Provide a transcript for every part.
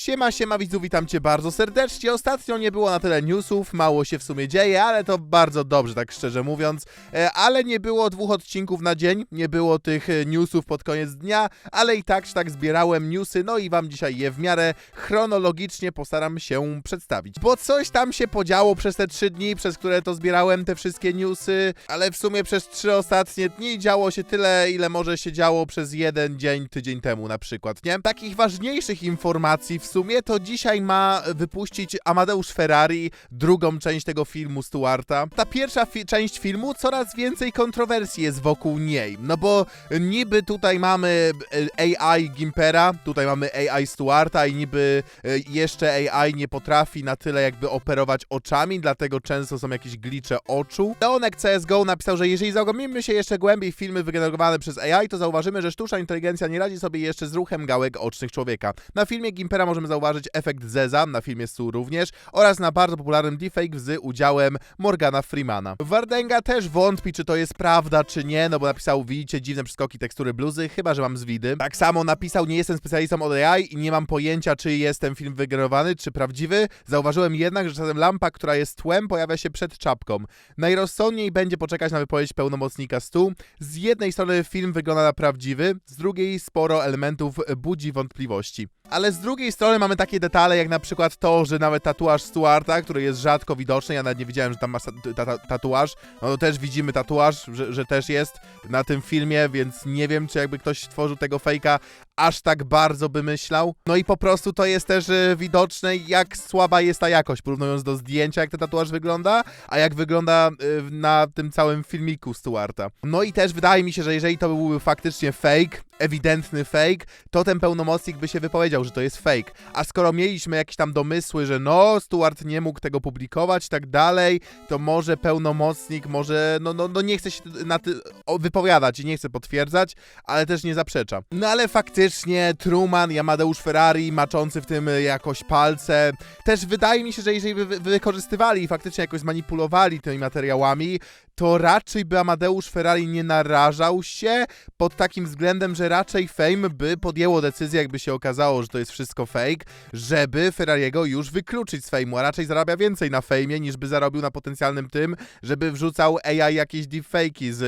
Siema, siema widzów, witam cię bardzo serdecznie. Ostatnio nie było na tyle newsów, mało się w sumie dzieje, ale to bardzo dobrze, tak szczerze mówiąc. E, ale nie było dwóch odcinków na dzień, nie było tych e, newsów pod koniec dnia, ale i tak tak zbierałem newsy, no i wam dzisiaj je w miarę chronologicznie postaram się przedstawić. Bo coś tam się podziało przez te trzy dni, przez które to zbierałem te wszystkie newsy, ale w sumie przez trzy ostatnie dni działo się tyle, ile może się działo przez jeden dzień, tydzień temu na przykład, nie? Takich ważniejszych informacji w sumie to dzisiaj ma wypuścić Amadeusz Ferrari drugą część tego filmu Stuarta. Ta pierwsza fi część filmu coraz więcej kontrowersji jest wokół niej, no bo niby tutaj mamy e, AI Gimpera, tutaj mamy AI Stuarta i niby e, jeszcze AI nie potrafi na tyle jakby operować oczami, dlatego często są jakieś glicze oczu. Leonek CSGO napisał, że jeżeli zagłębimy się jeszcze głębiej w filmy wygenerowane przez AI, to zauważymy, że sztuczna inteligencja nie radzi sobie jeszcze z ruchem gałek ocznych człowieka. Na filmie Gimpera możemy zauważyć efekt Zeza, na filmie Stu również, oraz na bardzo popularnym deepfake z udziałem Morgana Freemana. Wardenga też wątpi, czy to jest prawda, czy nie, no bo napisał, widzicie dziwne przeskoki tekstury bluzy, chyba, że mam zwidy. Tak samo napisał, nie jestem specjalistą od AI i nie mam pojęcia, czy jest ten film wygenerowany, czy prawdziwy. Zauważyłem jednak, że czasem lampa, która jest tłem, pojawia się przed czapką. Najrozsądniej będzie poczekać na wypowiedź pełnomocnika Stu. Z jednej strony film wygląda na prawdziwy, z drugiej sporo elementów budzi wątpliwości. Ale z drugiej strony mamy takie detale, jak na przykład to, że nawet tatuaż Stuarta, który jest rzadko widoczny, ja nawet nie wiedziałem, że tam ma ta- ta- tatuaż, no to też widzimy tatuaż, że, że też jest na tym filmie, więc nie wiem, czy jakby ktoś stworzył tego fejka, aż tak bardzo by myślał. No i po prostu to jest też e, widoczne, jak słaba jest ta jakość, porównując do zdjęcia, jak ten tatuaż wygląda, a jak wygląda e, na tym całym filmiku Stuarta. No i też wydaje mi się, że jeżeli to byłby faktycznie fake, ewidentny fake, to ten pełnomocnik by się wypowiedział, że to jest fake. A skoro mieliśmy jakieś tam domysły, że no, Stuart nie mógł tego publikować tak dalej, to może pełnomocnik, może, no, no, no nie chce się na ty wypowiadać i nie chce potwierdzać, ale też nie zaprzecza. No ale faktycznie Truman i Amadeusz Ferrari, maczący w tym jakoś palce, też wydaje mi się, że jeżeli by wy- wykorzystywali i faktycznie jakoś zmanipulowali tymi materiałami, to raczej by Amadeusz Ferrari nie narażał się pod takim względem, że raczej Fame by podjęło decyzję, jakby się okazało, że to jest wszystko fake, żeby Ferrariego już wykluczyć z Fame'u, a raczej zarabia więcej na Fame'ie, niż by zarobił na potencjalnym tym, żeby wrzucał AI jakieś deepfake'i z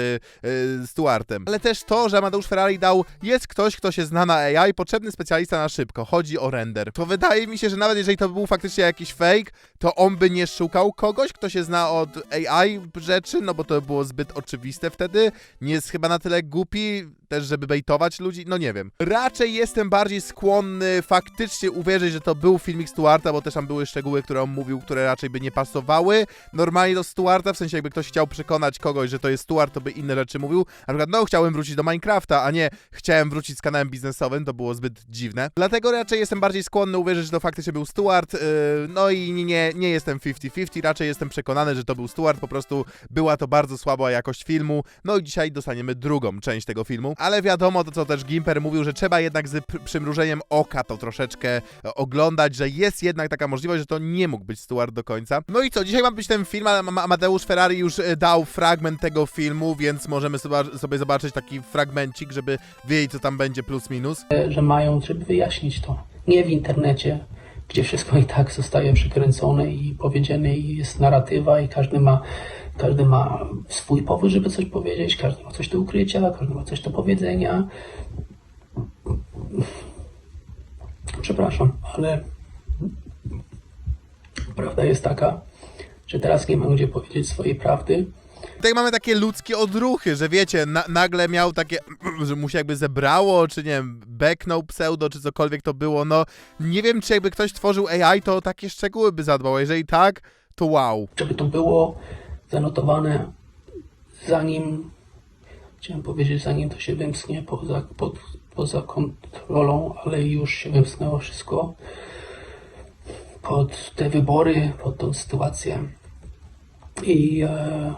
y, Stuartem. Ale też to, że Amadeusz Ferrari dał, jest ktoś, kto się zna na AI, potrzebny specjalista na szybko, chodzi o render. To wydaje mi się, że nawet jeżeli to był faktycznie jakiś fake, to on by nie szukał kogoś, kto się zna od AI rzeczy, no bo to było zbyt oczywiste wtedy. Nie jest chyba na tyle głupi też, żeby bejtować ludzi, no nie wiem. Raczej jestem bardziej skłonny faktycznie uwierzyć, że to był filmik Stuarta, bo też tam były szczegóły, które on mówił, które raczej by nie pasowały. Normalnie do Stuarta, w sensie jakby ktoś chciał przekonać kogoś, że to jest Stuart, to by inne rzeczy mówił. Na przykład, no chciałem wrócić do Minecrafta, a nie chciałem wrócić z kanałem biznesowym, to było zbyt dziwne. Dlatego raczej jestem bardziej skłonny uwierzyć, że to faktycznie był Stuart, yy, no i nie, nie jestem 50-50, raczej jestem przekonany, że to był Stuart, po prostu była to bardzo słaba jakość filmu, no i dzisiaj dostaniemy drugą część tego filmu, ale wiadomo, to co też Gimper mówił, że trzeba jednak z pr- przymrużeniem oka to troszeczkę e, oglądać, że jest jednak taka możliwość, że to nie mógł być Stuart do końca. No i co, dzisiaj ma być ten film, ale Am- Amadeusz Ferrari już e, dał fragment tego filmu, więc możemy sobie, zobaczyć taki fragmencik, żeby wiedzieć, co tam będzie plus minus. że mają, żeby wyjaśnić to. Nie w internecie, gdzie wszystko i tak zostaje przykręcone i powiedziane i jest narratywa i każdy ma, każdy ma swój powód, żeby coś powiedzieć, każdy ma coś do ukrycia, każdy ma coś do powiedzenia. Przepraszam, ale prawda jest taka, że teraz nie mam gdzie powiedzieć swojej prawdy. Tutaj mamy takie ludzkie odruchy, że wiecie, na, nagle miał takie, że mu się jakby zebrało, czy nie wiem, beknął pseudo, czy cokolwiek to było, no nie wiem, czy jakby ktoś tworzył AI, to takie szczegóły by zadbał, a jeżeli tak, to wow. żeby to było zanotowane zanim, chciałem powiedzieć, zanim to się wymknie poza, pod, poza kontrolą, ale już się wymknęło wszystko pod te wybory, pod tą sytuację. I, e,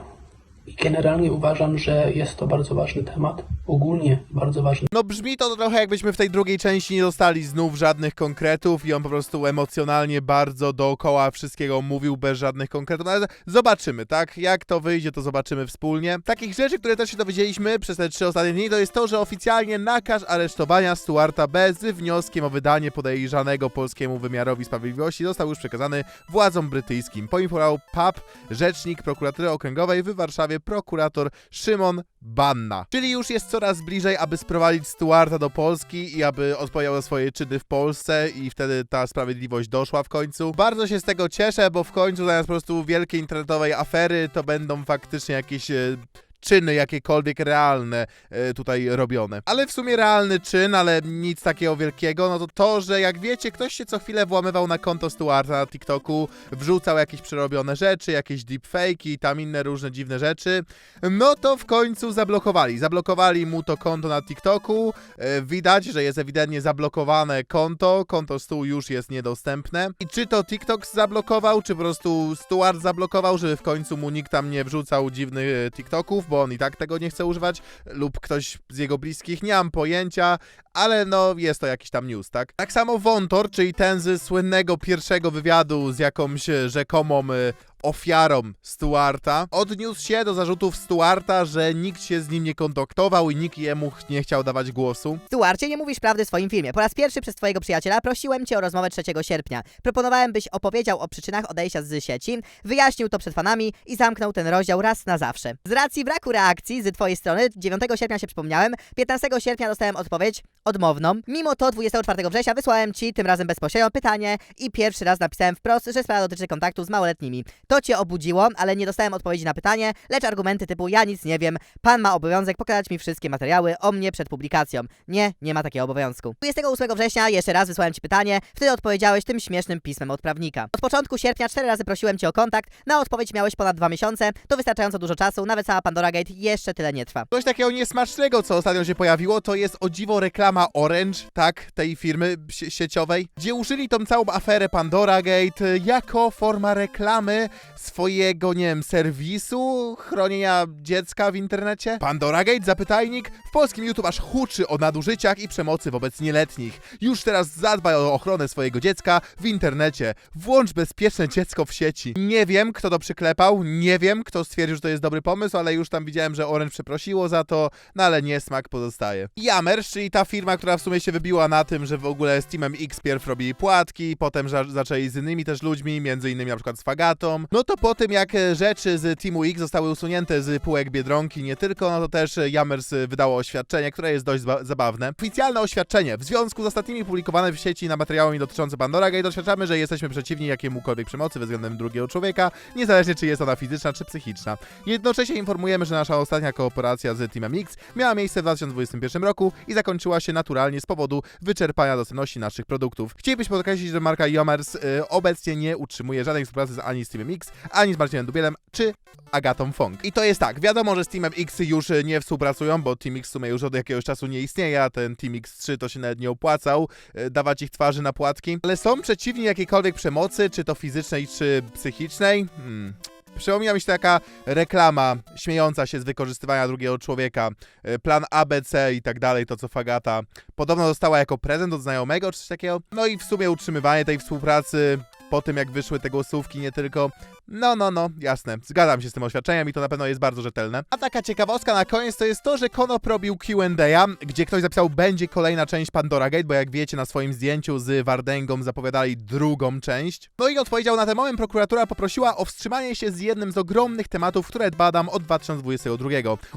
generalnie uważam, że jest to bardzo ważny temat. Ogólnie bardzo ważny. No brzmi to trochę jakbyśmy w tej drugiej części nie dostali znów żadnych konkretów i on po prostu emocjonalnie bardzo dookoła wszystkiego mówił bez żadnych konkretów, no ale zobaczymy, tak? Jak to wyjdzie, to zobaczymy wspólnie. Takich rzeczy, które też się dowiedzieliśmy przez te trzy ostatnie dni, to jest to, że oficjalnie nakaz aresztowania Stuarta B z wnioskiem o wydanie podejrzanego polskiemu wymiarowi sprawiedliwości został już przekazany władzom brytyjskim. Poinformował PAP, rzecznik prokuratury okręgowej w Warszawie, prokurator Szymon Banna. Czyli już jest coraz bliżej, aby sprowadzić Stuarta do Polski i aby odpowiedział za swoje czyny w Polsce i wtedy ta sprawiedliwość doszła w końcu. Bardzo się z tego cieszę, bo w końcu zamiast po prostu wielkiej internetowej afery, to będą faktycznie jakieś... E, czyny jakiekolwiek realne e, tutaj robione. Ale w sumie realny czyn, ale nic takiego wielkiego, no to to, że jak wiecie, ktoś się co chwilę włamywał na konto Stuarta na TikToku, wrzucał jakieś przerobione rzeczy, jakieś deepfake'i, tam inne różne dziwne rzeczy, no to w końcu zablokowali. Zablokowali mu to konto na TikToku, e, widać, że jest ewidentnie zablokowane konto, konto Stu już jest niedostępne. I czy to TikTok zablokował, czy po prostu Stuart zablokował, żeby w końcu mu nikt tam nie wrzucał dziwnych e, TikToków, bo on i tak tego nie chce używać, lub ktoś z jego bliskich, nie mam pojęcia, ale no jest to jakiś tam news, tak? Tak samo Wontor, czyli ten z słynnego pierwszego wywiadu z jakąś rzekomą e, ofiarą Stuarta, odniósł się do zarzutów Stuarta, że nikt się z nim nie kontaktował i nikt jemu nie chciał dawać głosu. Stuarcie, nie mówisz prawdy w swoim filmie. Po raz pierwszy przez twojego przyjaciela prosiłem cię o rozmowę 3 sierpnia. Proponowałem, byś opowiedział o przyczynach odejścia z sieci, wyjaśnił to przed fanami i zamknął ten rozdział raz na zawsze. Z racji braku reakcji z twojej strony, 9 sierpnia się przypomniałem, 15 sierpnia dostałem odpowiedź odmowną. Mimo to 24 września wysłałem ci, tym razem bezpośrednio, pytanie i pierwszy raz napisałem wprost, że sprawa dotyczy kontaktu z małoletnimi. To cię obudziło, ale nie dostałem odpowiedzi na pytanie, lecz argumenty typu ja nic nie wiem, pan ma obowiązek pokazać mi wszystkie materiały o mnie przed publikacją. Nie, nie ma takiego obowiązku. 28 września jeszcze raz wysłałem ci pytanie, wtedy odpowiedziałeś tym śmiesznym pismem od prawnika. Od początku sierpnia cztery razy prosiłem cię o kontakt, na odpowiedź miałeś ponad dwa miesiące, to wystarczająco dużo czasu, nawet sama Pandora Gate jeszcze tyle nie trwa. Coś takiego niesmacznego, co ostatnio się pojawiło, to jest o dziwo reklama Orange, tak, tej firmy sie- sieciowej, gdzie użyli tą całą aferę Pandora Gate y, jako forma reklamy swojego, nie wiem, serwisu chronienia dziecka w internecie. Pandora Gate, zapytajnik, w polskim YouTube aż huczy o nadużyciach i przemocy wobec nieletnich. Już teraz zadbaj o ochronę swojego dziecka w internecie. Włącz bezpieczne dziecko w sieci. Nie wiem, kto to przyklepał, nie wiem, kto stwierdził, że to jest dobry pomysł, ale już tam widziałem, że Orange przeprosiło za to, no ale niesmak pozostaje. Jammers, czyli ta firma, która w sumie się wybiła na tym, że w ogóle z Teamem X pierw robili płatki, potem za zaczęli z innymi też ludźmi, między innymi na przykład z Fagatą. No to po tym, jak e, rzeczy z Teamu X zostały usunięte z półek Biedronki, nie tylko, no to też Jammers wydało oświadczenie, które jest dość zabawne. Oficjalne oświadczenie. W związku z ostatnimi publikowane w sieci na materiałami dotyczące Pandora Gate oświadczamy, że jesteśmy przeciwni jakiemukolwiek przemocy względem drugiego człowieka, niezależnie czy jest ona fizyczna czy psychiczna. Jednocześnie informujemy, że nasza ostatnia kooperacja z Teamem X miała miejsce w 2021 roku i zakończyła się naturalnie z powodu wyczerpania dostępności naszych produktów. Chcielibyśmy podkreślić, że marka Yomers y, obecnie nie utrzymuje żadnej współpracy z, ani z Teamem X, ani z Marcinem Dubielem, czy Agatą Fong. I to jest tak, wiadomo, że z Teamem X już y, nie współpracują, bo Team X w sumie już od jakiegoś czasu nie istnieje, a ten Team X3 to się nawet nie opłacał y, dawać ich twarzy na płatki, ale są przeciwni jakiejkolwiek przemocy, czy to fizycznej, czy psychicznej. Hmm. Przypomina mi się taka reklama śmiejąca się z wykorzystywania drugiego człowieka, e, plan ABC i tak dalej, to co Fagata podobno dostała jako prezent od znajomego czy coś takiego. No i w sumie utrzymywanie tej współpracy po tym jak wyszły te głosówki, nie tylko. No, no, no, jasne. Zgadzam się z tym oświadczeniem i to na pewno jest bardzo rzetelne. A taka ciekawostka na koniec to jest to, że Konop robił Q&A, gdzie ktoś zapisał, będzie kolejna część Pandora Gate, bo jak wiecie, na swoim zdjęciu z Wardęgą zapowiadali drugą część. No i odpowiedział na ten moment, prokuratura poprosiła o wstrzymanie się z jednym z ogromnych tematów, które badam od 2022.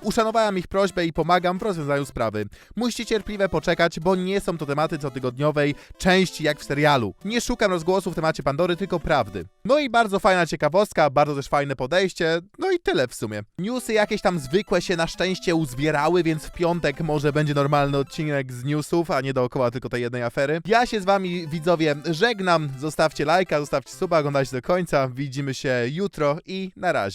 Uszanowałem ich prośbę i pomagam w rozwiązaniu sprawy. Musicie cierpliwie poczekać, bo nie są to tematy cotygodniowej części jak w serialu. Nie szukam rozgłosu w temacie Pandory, tylko prawdy. No i bardzo fajna ciekawostka, bardzo też fajne podejście, no i tyle w sumie. Newsy jakieś tam zwykłe się na szczęście uzbierały, więc w piątek może będzie normalny odcinek z newsów, a nie dookoła tylko tej jednej afery. Ja się z wami widzowie żegnam, zostawcie lajka, zostawcie suba, oglądajcie do końca, widzimy się jutro i na razie.